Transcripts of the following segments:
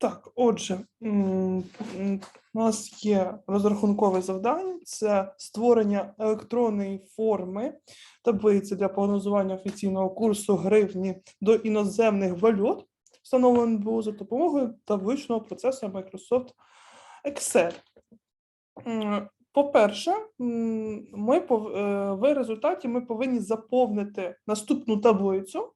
Так, отже, у нас є розрахункове завдання: це створення електронної форми таблиці для прогнозування офіційного курсу гривні до іноземних валют, встановлений НБУ за допомогою табличного процесу Microsoft Excel. По-перше, ми е, в результаті ми повинні заповнити наступну таблицю.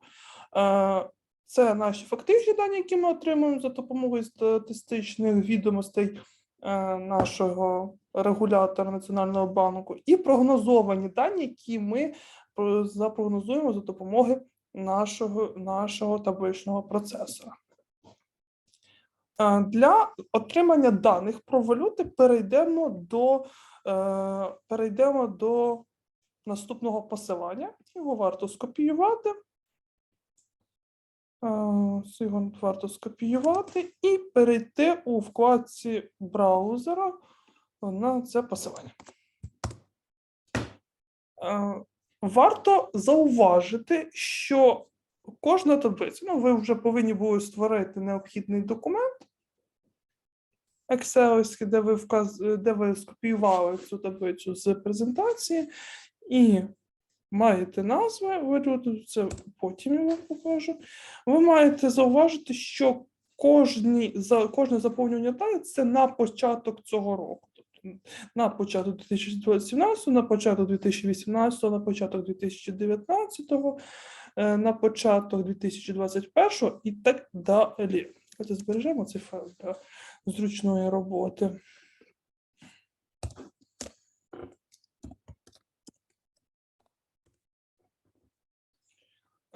Це наші фактичні дані, які ми отримуємо за допомогою статистичних відомостей е, нашого регулятора Національного банку, і прогнозовані дані, які ми запрогнозуємо за допомогою нашого, нашого табличного процесора. Е, Для отримання даних про валюти перейдемо до, е, перейдемо до наступного посилання. Його варто скопіювати. Е, Його варто скопіювати і перейти у вкладці браузера на це посилання. Е, Варто зауважити, що кожна таблиця, ну, ви вже повинні були створити необхідний документ Excel, де ви вказ, де ви скопіювали цю таблицю з презентації, і маєте назви валют, це потім я вам покажу. Ви маєте зауважити, що кожні, за, кожне заповнювання даних це на початок цього року. Тобто на початок 2017, на початок 2018, на початок 2019, е, на початок 2021 і так далі. Збережемо цей файл для зручної роботи.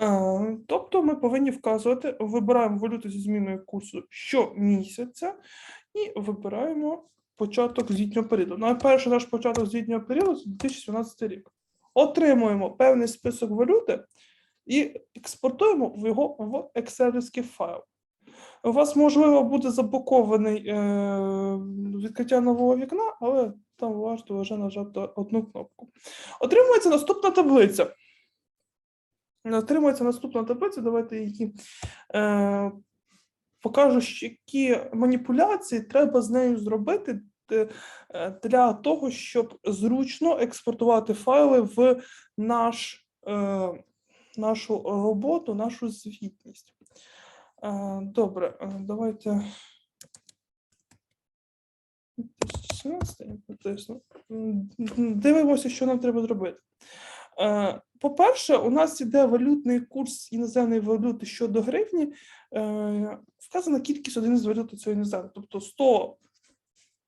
Е, Тобто ми повинні вказувати, вибираємо валюту зі зміною курсу щомісяця і вибираємо початок звітнього періоду. Найперше наш початок звітнього періоду це 2017 рік. Отримуємо певний список валюти і експортуємо його в екселівський файл. У вас, можливо, буде заблокований е, відкриття нового вікна, але там варто вже нажати одну кнопку. Отримується наступна таблиця. Отримується наступна таблиця. Давайте її е, покажу, які маніпуляції треба з нею зробити е, е, для того, щоб зручно експортувати файли в наш, е, нашу роботу, нашу звітність. Е, Добре, е, давайте. 2017 я натисну. М, м, Дивимося, що нам треба зробити. Е, По-перше, у нас іде валютний курс іноземної валюти щодо гривні. Е, Вказана кількість одиниць валюти цього іноземного. Тобто 100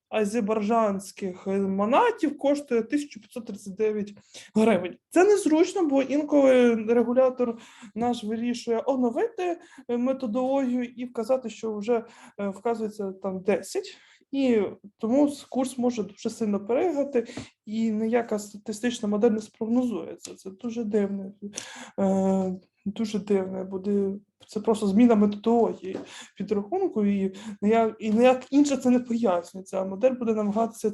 азербайджанських монатів коштує 1539 гривень. Це незручно, бо інколи регулятор наш вирішує оновити методологію і вказати, що вже е, вказується там 10. І тому курс може дуже сильно перегати, і ніяка статистична модель не спрогнозується. Це дуже дивне, е, дуже дивне буде. Це просто зміна методології підрахунку, і ніяк, і ніяк інше це не пояснюється, а модель буде намагатися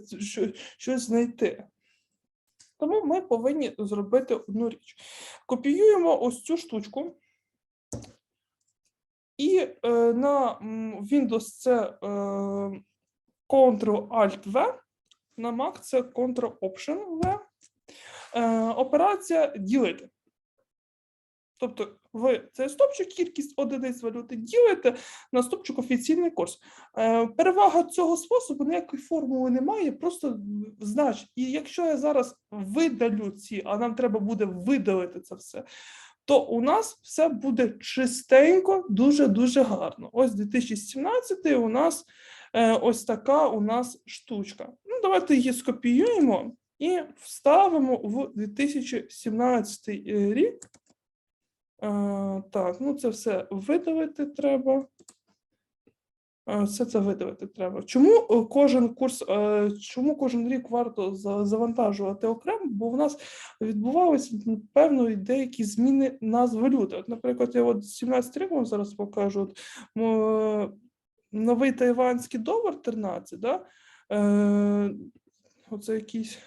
щось знайти. Тому ми повинні зробити одну річ. Копіюємо ось цю штучку. І е, на Windows це е, Ctrl-Alt-V, на Mac це Ctrl-Option-V. Е, операція ділити. Тобто ви цей стопчик, кількість одиниць валюти ділите на стопчик офіційний курс. Е, перевага цього способу ніякої формули немає, просто знач. І якщо я зараз видалю ці, а нам треба буде видалити це все, то у нас все буде чистенько, дуже-дуже гарно. Ось 2017 у нас ось така у нас штучка. Ну, давайте її скопіюємо і вставимо в 2017 рік. Е, так, ну це все видалити треба. Е, Все це видалити треба. Чому е, кожен курс, е, чому кожен рік варто завантажувати окремо? Бо в нас відбувалися певно деякі зміни назв валюти. От, наприклад, я от 17 рік вам зараз покажу. От, новий тайванський долар 13, да? Е, оце якийсь.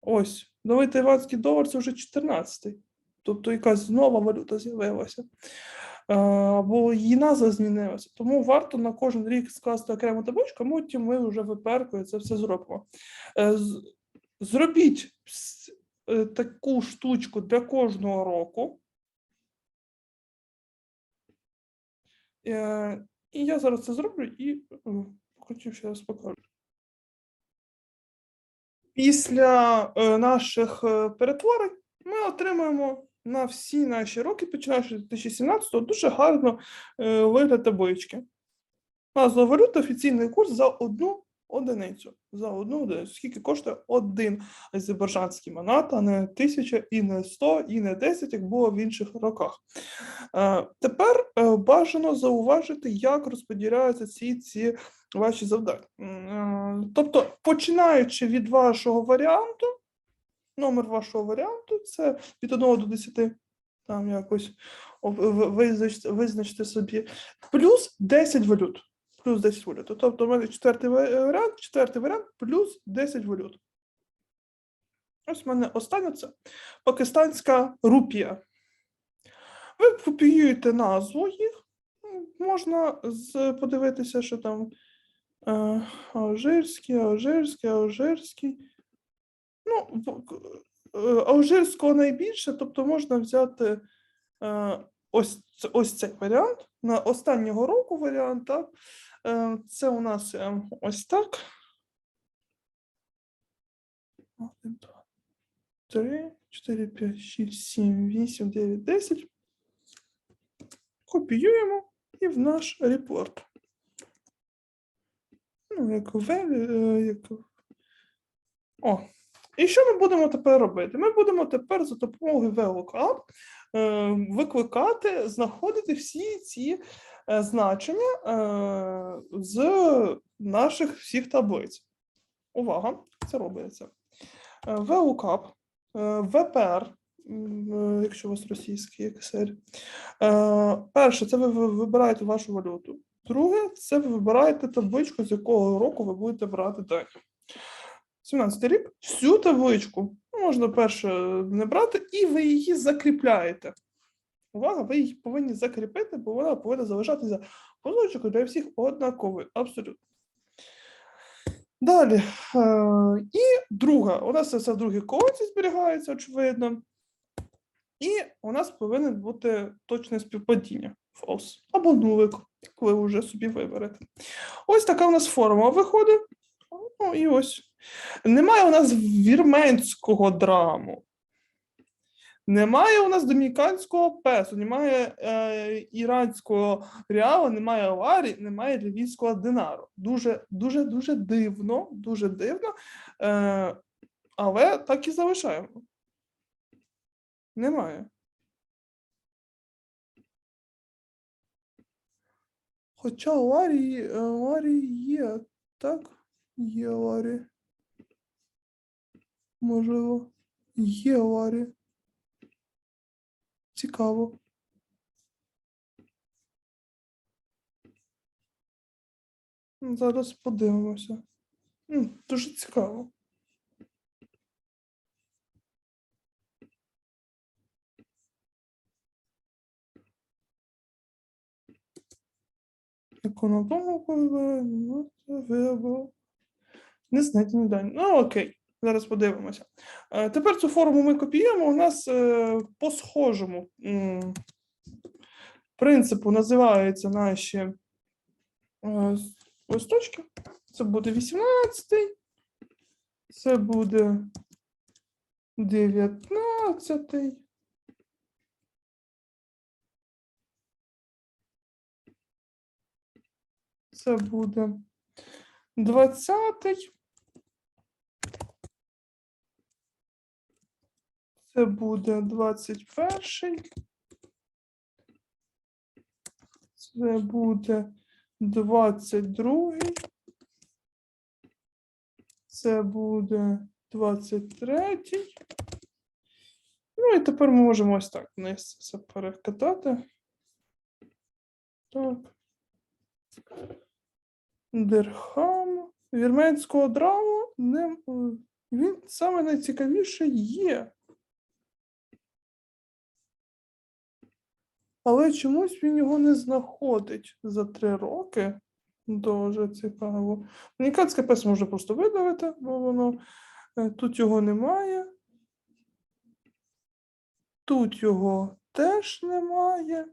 Ось, новий тайванський долар це вже 14. Тобто якась нова валюта з'явилася. е, або її назва змінилася. Тому варто на кожен рік скласти окрему табличку, а потім ми вже виперкою це все зробимо. Е, Зробіть е, таку штучку для кожного року. Е, І я зараз це зроблю і е, хотів ще раз покажу. Після е, наших е, перетворень ми отримуємо на всі наші роки, починаючи з 2017-го, дуже гарно е, вигляд таблички. Назва валюта офіційний курс за одну одиницю. За одну одиницю. Скільки коштує один азербайджанський манат, а не тисяча, і не 100, і не 10, як було в інших роках. Е, Тепер е, бажано зауважити, як розподіляються ці, ці ваші завдання. Е, Тобто, починаючи від вашого варіанту, номер вашого варіанту це від 1 до 10, там якось визначте собі, плюс 10 валют. Плюс 10 валют. Тобто, у мене четвертий варіант, четвертий варіант плюс 10 валют. Ось в мене останнє це пакистанська рупія. Ви копіюєте назву їх. Можна подивитися, що там е, алжирський, алжирський, алжирський. Ну, е, алжирського найбільше, тобто можна взяти е, ось, ось цей варіант. На останнього року варіант, так? Е, Це у нас е, ось так. Один, два, три, чотири, п'ять, шість, сім, вісім, дев'ять, десять. Копіюємо і в наш репорт. Ну, як в е, як... О, і що ми будемо тепер робити? Ми будемо тепер за допомогою VLOOKUP викликати, знаходити всі ці значення е, з наших всіх таблиць. Увага, це робиться. Е, е, VPR, е, якщо у вас російський Excel. Е, Перше, це ви вибираєте вашу валюту. Друге, це ви вибираєте табличку, з якого року ви будете брати дані. 17 рік, всю табличку можна перше не брати, і ви її закріпляєте. Увага, ви її повинні закріпити, бо вона повинна залишатися позначкою для всіх однаковою. Абсолютно. Далі. Е, і друга. У нас це в другій колонці зберігається, очевидно. І у нас повинен бути точне співпадіння false або нулик, як ви вже собі виберете. Ось така у нас форма виходить. Ну і ось. Немає у нас вірменського драму. Немає у нас домініканського песо, немає е, іранського реалу, немає ларі, немає лівійського динару. Дуже, дуже, дуже дивно, дуже дивно. Е, але так і залишаємо. Немає. Хоча Ларі, е, Ларі є, так? Є Ларі. Можливо, є Ларі. Цікаво. Зараз подивимося. Дуже цікаво. Як воно помилку вибирає, ну, це. Не знайдені дані. Ну, окей, зараз подивимося. Е, Тепер цю форму ми копіюємо. У нас е, по схожому принципу називаються наші е, листочки. Це буде 18, це буде 19. Це буде 20. Це буде 21. Це буде 22. Це буде 23. Ну і тепер ми можемо ось так вниз це перекатати. Так. Дирхам. Вірменського драму не, він саме найцікавіше є. Але чомусь він його не знаходить за три роки. Дуже цікаво. Унікатське пес можна просто видавити, бо воно е, тут його немає. Тут його теж немає.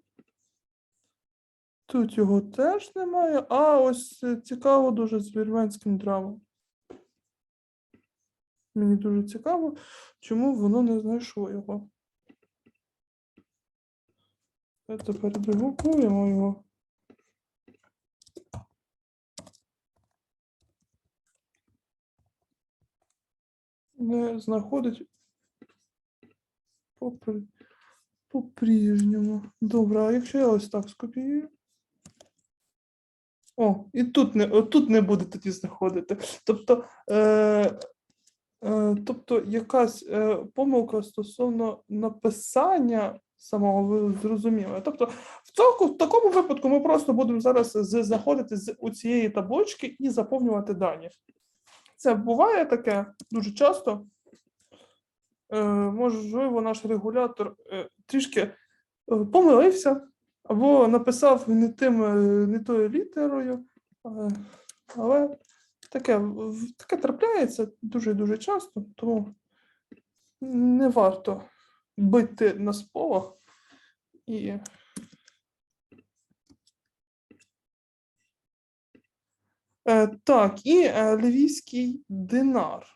Тут його теж немає. А ось е, цікаво дуже з вірменським драмом. Мені дуже цікаво, чому воно не знайшло його. Давайте передругуємо його. Не знаходить попри... по-прежньому. Добре, а якщо я ось так скопіюю? О, і тут не, тут не буде тоді знаходити. Тобто, е, е, тобто якась е, помилка стосовно написання самого ви зрозуміли. Тобто, в, цьому, в такому випадку ми просто будемо зараз заходити з у цієї таблички і заповнювати дані. Це буває таке дуже часто. Е, можливо, наш регулятор е, трішки е, помилився або написав не тим, не тою літерою, е, але таке, таке трапляється дуже дуже часто, тому не варто бити на сполох і. Е, так, і е, львівський динар.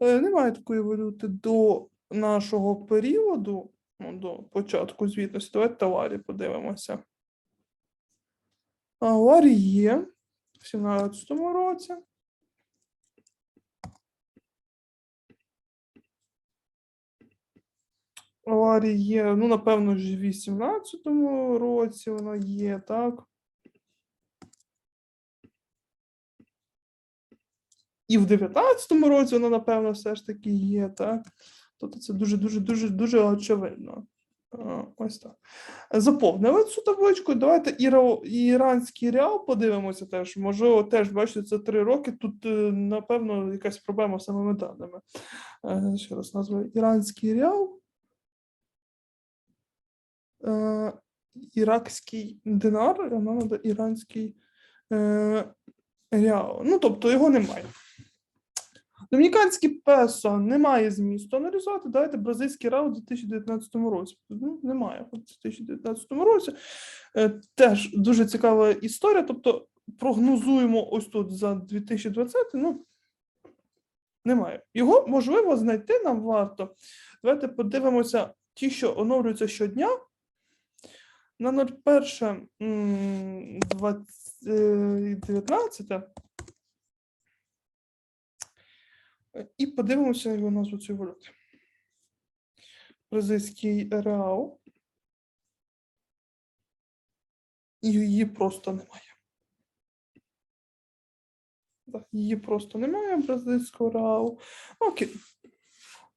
Е, Немає такої валюти до нашого періоду, ну, до початку звітності. Давайте товарі подивимося. Ларі є в 17-му році. Ларі є, ну, напевно, ж в 18-му році вона є, так. І в 19-му році вона, напевно, все ж таки є, так? Тобто це дуже, дуже, дуже, дуже очевидно. Ось так. Заповнили цю табличку. Давайте іранський реал подивимося теж. Можливо, теж бачите, це три роки. Тут, е, напевно, якась проблема з самими даними. Е, Ще раз назву іранський реал. Е, Іракський динар, а іранський реал. Ну, тобто його немає. Домініканський песо немає змісту аналізувати. Давайте бразильський реал у 2019 році. Ну, немає у 2019 році. Е, Теж дуже цікава історія. Тобто прогнозуємо ось тут за 2020, ну немає. Його можливо знайти нам варто. Давайте подивимося ті, що оновлюються щодня. На 01 м, 20, е, 19 Е, І подивимося його назву цієї валюти. Бразильський реал. Її просто немає. Її просто немає бразильського реалу. Окей.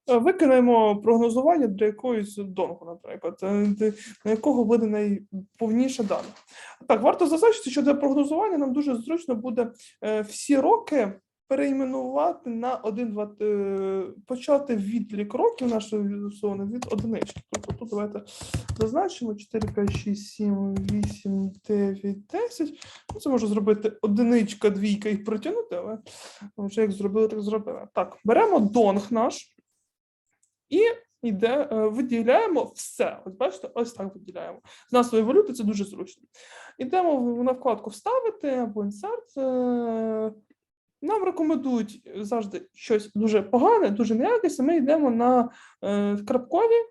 Е, Виконаємо прогнозування для якоїсь донгу, наприклад, е, на якого буде найповніше дана. Так, варто зазначити, що для прогнозування нам дуже зручно буде е, всі роки перейменувати на один, два, е, почати відлік років нашої зони від одинички. Тобто тут давайте зазначимо 4, 5, 6, 7, 8, 9, 10. Ну, Це можна зробити одиничка, двійка і протягнути, але вже як зробили, так зробили. Так, беремо донг наш і йде, е, виділяємо все. Ось бачите, ось так виділяємо. З назвою валюти це дуже зручно. Йдемо на вкладку Вставити або інсерт. Е, Нам рекомендують завжди щось дуже погане, дуже неякісне. Ми йдемо на е, крапкові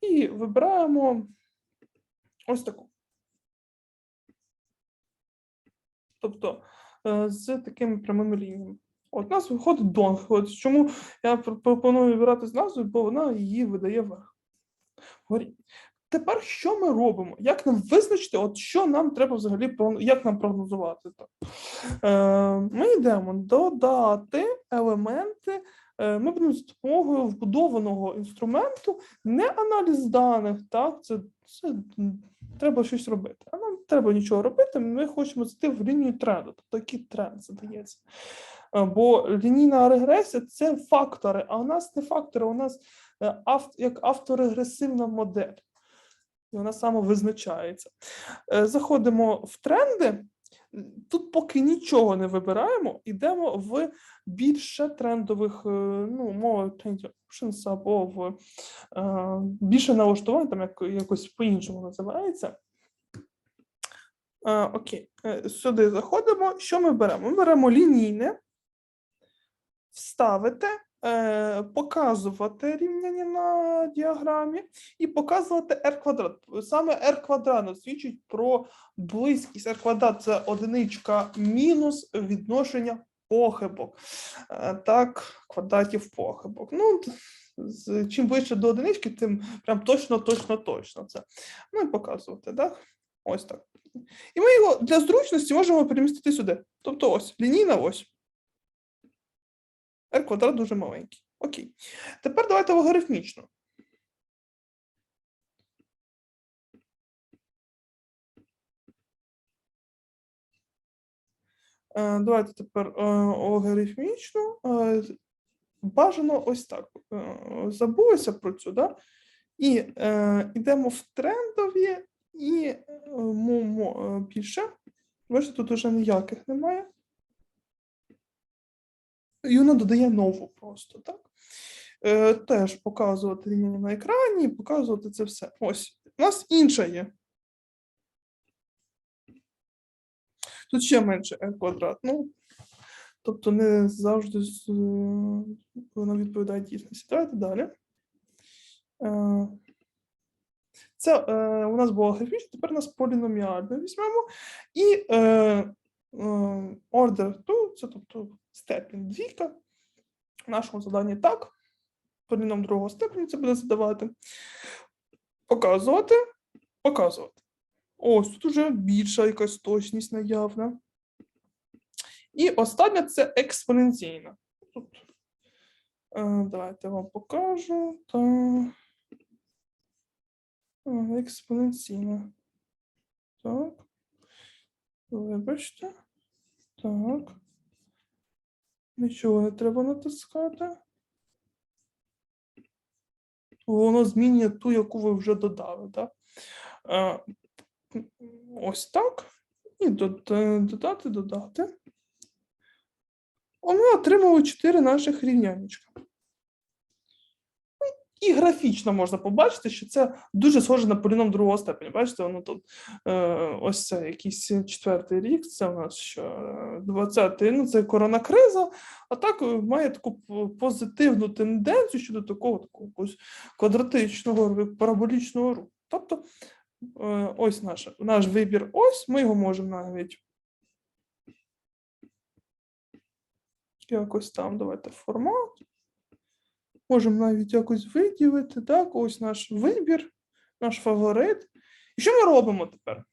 і вибираємо ось таку. Тобто е, з такими прямими лініями. От нас виходить донг. От чому я пропоную вибирати з назвою, бо вона її видає вверх. Тепер що ми робимо? Як нам визначити, от що нам треба взагалі як нам прогнозувати? Е, ми йдемо додати елементи. Е, ми будемо з допомогою вбудованого інструменту, не аналіз даних, так, це, це треба щось робити. А нам треба нічого робити. Ми хочемо зайти в лінію тренду, тобто який тренд задається. Е, Бо лінійна регресія це фактори, а у нас не фактори, у нас е, ав- як авторегресивна модель. І вона самовизначається. Е, Заходимо в тренди. Тут поки нічого не вибираємо, йдемо в більше трендових, е, ну, мова trending options або в е, більше налаштувань, там як, якось по-іншому називається. Окей, сюди заходимо. Що ми беремо? Ми беремо лінійне, вставити, показувати рівняння на діаграмі і показувати r квадрат. Саме r квадрат свідчить про близькість. r квадрат це одиничка мінус відношення похибок. Е, Так, квадратів похибок. Ну, чим ближче до одинички, тим прям точно, точно, точно це. Ну і показувати, так? Ось так. І ми його для зручності можемо перемістити сюди. Тобто ось лінійна ось. R квадрат дуже маленький. Окей. Тепер давайте логарифмічно. Е, Давайте тепер е, логарифмічно. Е, Бажано ось так. Забулися про цю, да? І е, йдемо в трендові і е, більше. Бачите, тут вже ніяких немає. І вона додає нову просто, так? Е, теж показувати рівняння на екрані, показувати це все. Ось, у нас інша є. Тут ще менше r квадрат. Ну, тобто не завжди е, воно відповідає дійсності. Давайте далі. Е, Це е, у нас було графічне, тепер у нас поліноміальне візьмемо. І е, е, order 2, це тобто степінь двійка. В нашому заданні так. Поліном другого степені це буде задавати. Показувати, показувати. Ось тут уже більша якась точність наявна. І остання це експоненційна. Тут, е, давайте я вам покажу. Та... е, Експоненційна. Так. Вибачте. Так. Нічого не треба натискати. Воно змінює ту, яку ви вже додали. Так? Е, Ось так. І дода- додати, додати. Ми отримали 4 наших рівнянечка. І графічно можна побачити, що це дуже схоже на поліном другого степеня. Бачите, воно тут е, ось це якийсь четвертий рік, це у нас що 20-й, ну це коронакриза, а так е, має таку позитивну тенденцію щодо такого такого квадратичного параболічного руху. Тобто, е, ось наш, наш вибір, ось ми його можемо навіть якось там, давайте формат. Можемо навіть якось виділити, так, ось наш вибір, наш фаворит. І що ми робимо тепер?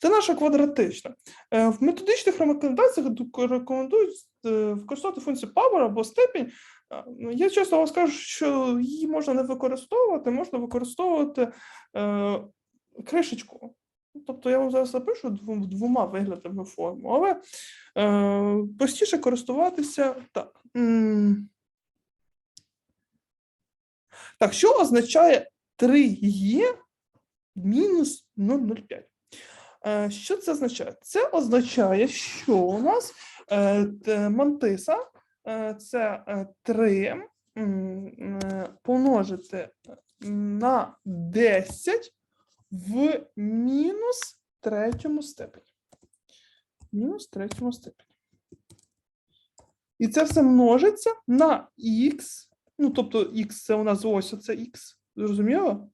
Це наша квадратична. Е, В методичних рекомендаціях ду- рекомендують е, використовувати функцію power або степінь. Е, ну, Я чесно вам скажу, що її можна не використовувати, можна використовувати кришечку. Тобто я вам зараз запишу двома виглядами форму, але простіше користуватися так. Так, що означає 3Е мінус 0,05? Е, Що це означає? Це означає, що у нас е, мантиса е, це е, 3 е, помножити на 10 в мінус третьому степені. Мінус третьому степені. І це все множиться на х. Ну, тобто х це у нас ось оце х. Зрозуміло?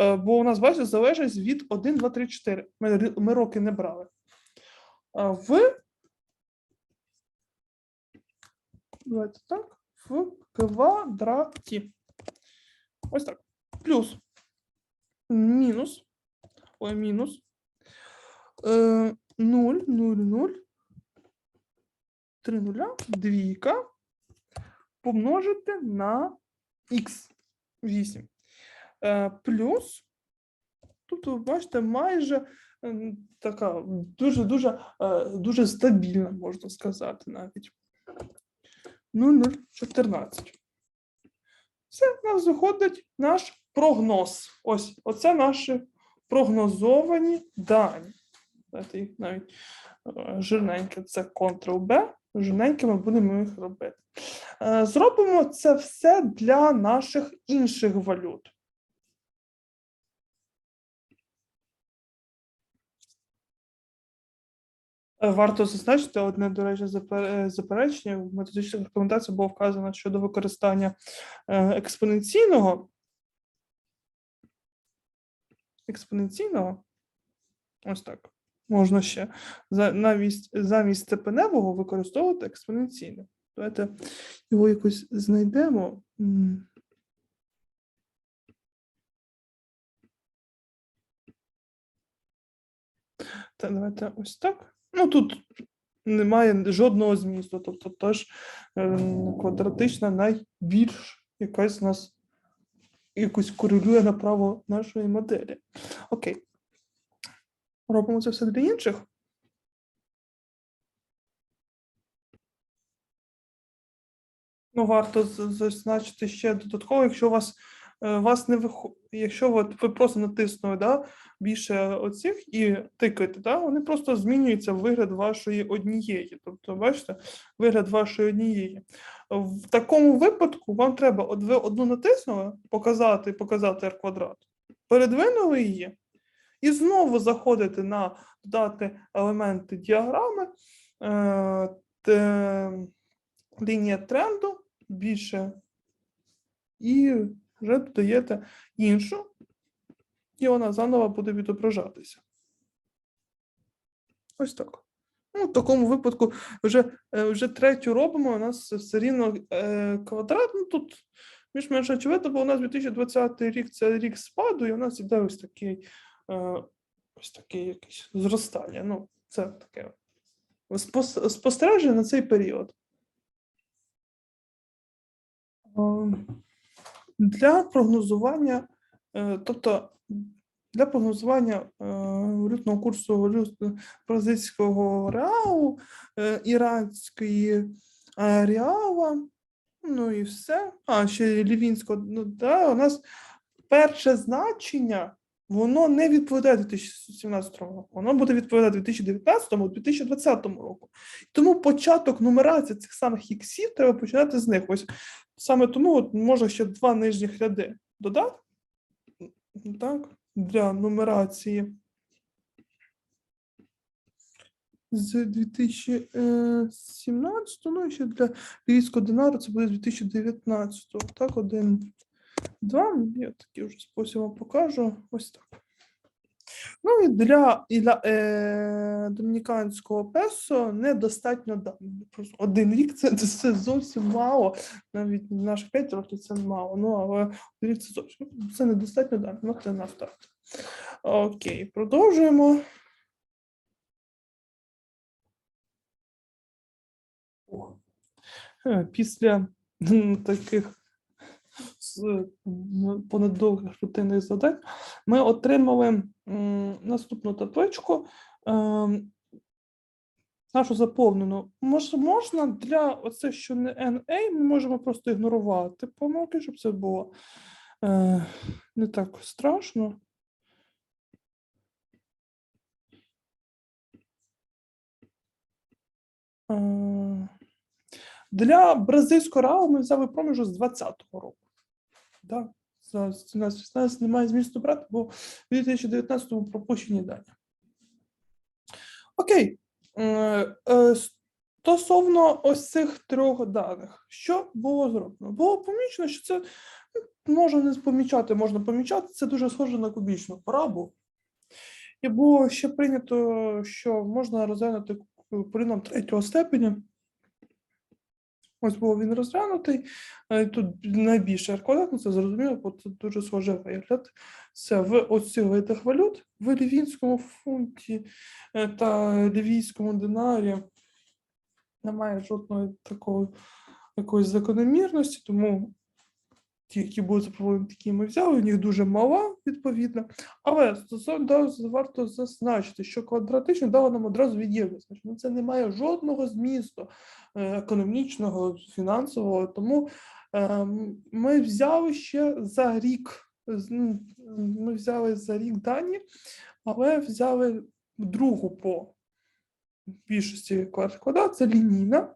Е, Бо у нас, бачите, залежить від 1, 2, 3, 4. Ми, ми роки не брали. В. Давайте так. В квадраті. Ось так. Плюс. Мінус. Ой, мінус. Е, 0, 0, 0. 3 нуля. Двійка. Помножити на х. 8. Е, плюс. Тут ви бачите майже така дуже дуже стабільна, можна сказати навіть. Ну, 0,14. Це в нас виходить наш прогноз. Ось, оце наші прогнозовані дані. Давайте їх навіть е, жирненьке це Ctrl-B. Жирненькими будемо їх робити. Е, Зробимо це все для наших інших валют. Е, Варто зазначити одне, до речі, е, заперечення. В методичних рекомендаціях було вказано щодо використання експоненційного. Експоненційного. Ось так. Можна ще замість, замість степеневого використовувати експоненційне. Давайте його якось знайдемо. Та давайте ось так. Ну тут немає жодного змісту. Тобто теж е, квадратична найбільш якась нас якось корелює направо нашої моделі. Окей. Робимо це все для інших. Ну, варто зазначити ще додатково, якщо у вас, е, вас не вихо... якщо от ви просто натиснули да, більше оцих і тикаєте, да, вони просто змінюються в вигляд вашої однієї. Тобто, бачите, вигляд вашої однієї. В такому випадку вам треба, от ви одну натиснули, показати, показати R квадрат, передвинули її, і знову заходите на додати елементи діаграми, е, лінія тренду більше, і вже додаєте іншу, і вона заново буде відображатися. Ось так. Ну, в такому випадку вже, е, вже третю робимо, у нас все рівно е, квадрат. Ну, тут більш-менш очевидно, бо у нас 2020 рік це рік спаду, і у нас іде ось такий, е, ось таке якесь зростання. Ну, це таке спостереження на цей період. Е, Для прогнозування, е, тобто для прогнозування е, валютного курсу бразильського реалу, е, іранської реала, ну і все. А, ще лівінського, ну да, у нас перше значення, воно не відповідає 2017 року, воно буде відповідати 2019-2020 року. Тому початок нумерації цих самих іксів треба починати з них. Ось саме тому от можна ще два нижніх ряди додати. Так, для нумерації з 2017, ну і ще для львівського динару це буде з 2019. Так, один, два. Я такий вже спосіб вам покажу. Ось так. Ну і для, і для е, домініканського песо недостатньо даних. Просто один рік це, це зовсім мало. Навіть наших 5 років це мало. Ну, але рік це зовсім це недостатньо даних. Ну, це на старт. Окей, продовжуємо. Е, Після таких з- м, понад довгих рутинних завдань ми отримали наступну табличку. ем, Нашу заповнену. Мож, можна для оце, що не NA, ми можемо просто ігнорувати помилки, щоб це було е, не так страшно. Е, Для бразильського реалу ми взяли проміжок з 20-го року. Да, за 17-16 немає змісту брати, бо в 2019-му пропущені дані. Окей. Е, е, Стосовно ось цих трьох даних, що було зроблено? Було помічено, що це можна не помічати, можна помічати, це дуже схоже на кубічну параболу. І було ще прийнято, що можна розглянути поліном третього степеня. Ось був він розглянутий. Е, Тут найбільше квадрат, ну це зрозуміло, бо це дуже схоже вигляд. Це в оці видах валют, в лівінському фунті е, та лівійському динарі немає жодної такої якоїсь закономірності, тому ті, які будуть запропоновані, такі ми взяли, у них дуже мала, відповідно. Але стосовно да, варто зазначити, що квадратичне дало нам одразу від'ємне значення. Ну, Це не має жодного змісту е, економічного, фінансового. Тому е, ми взяли ще за рік. Ми взяли за рік дані, але взяли другу по більшості квадрат, це лінійна.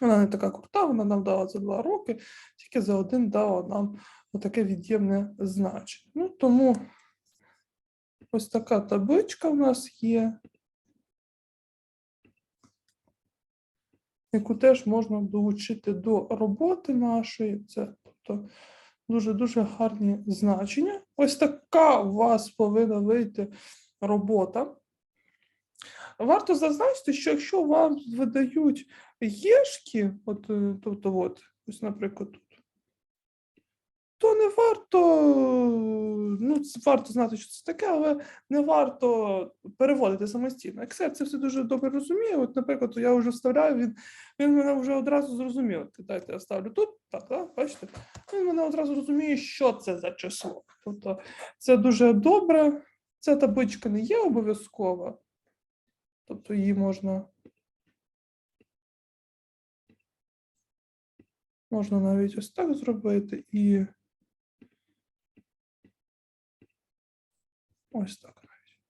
Вона не така крута, вона нам дала за два роки, тільки за один дала нам отаке від'ємне значення. Ну, тому ось така табличка в нас є, яку теж можна долучити до роботи нашої. Це тобто дуже-дуже гарні значення. Ось така у вас повинна вийти робота. Варто зазначити, що якщо вам видають єшки, от, е, тобто, от, ось, наприклад, тут, то не варто, ну, варто знати, що це таке, але не варто переводити самостійно. Excel це все дуже добре розуміє. От, наприклад, я вже вставляю, він, він мене вже одразу зрозумів. От, Дайте я ставлю тут, так, так, бачите? Він мене одразу розуміє, що це за число. Тобто це дуже добре. Ця табличка не є обов'язкова. Тобто її можна. Можна навіть ось так зробити і. Ось так навіть.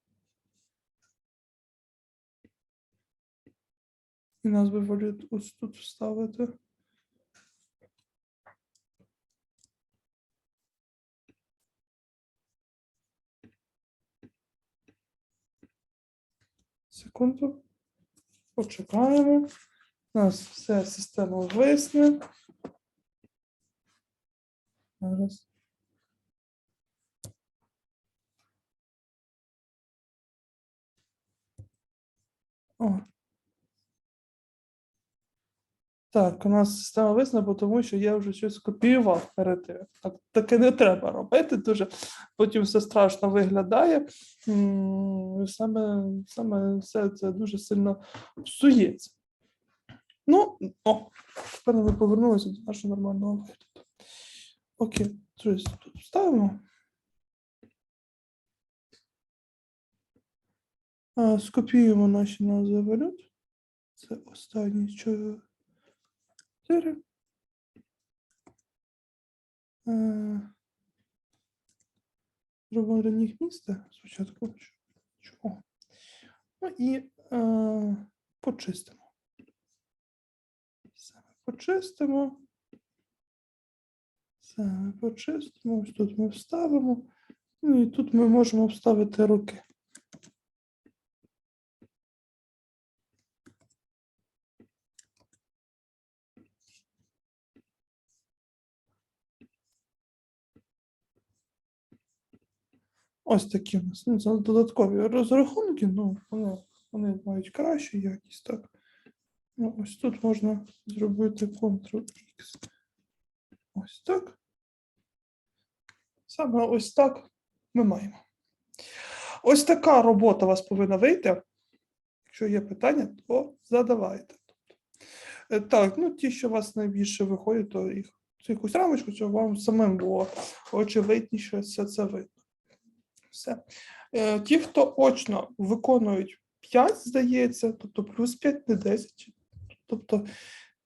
І назви валют ось тут вставити. Секунду. Почекаємо. У нас все система висне. Зараз. О. Так, у нас система висне, тому що я вже щось копіював перед тим. Так, таке не треба робити. Дуже потім все страшно виглядає. Саме, саме все це дуже сильно псується. Ну, о, тепер ми повернулися до нашого нормального вигляду. Окей, щось тут вставимо. Скопіюємо наші назви валют. Це останні чотири. Зробимо для них місце спочатку. Чого? Ну і е, почистимо. Почистимо. Все почистимо. Ось тут ми вставимо. Ну і тут ми можемо вставити руки. Ось такі у нас. Ну, додаткові розрахунки, ну, вони, вони мають кращу якість, так. Ну, ось тут можна зробити Ctrl-X. Ось так. Саме ось так ми маємо. Ось така робота у вас повинна вийти. Якщо є питання, то задавайте. Е, Так, ну ті, що у вас найбільше виходять, то їх цю якусь рамочку, щоб вам самим було очевидніше все це видно. Все. Е, Ті, хто очно виконують 5, здається, тобто плюс 5, не 10. Тобто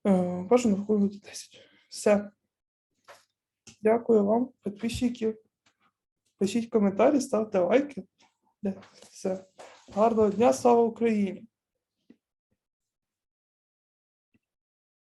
е, бажано виконувати 10. Все. Дякую вам, підписчики. Пишіть коментарі, ставте лайки. Все. Гарного дня, слава Україні!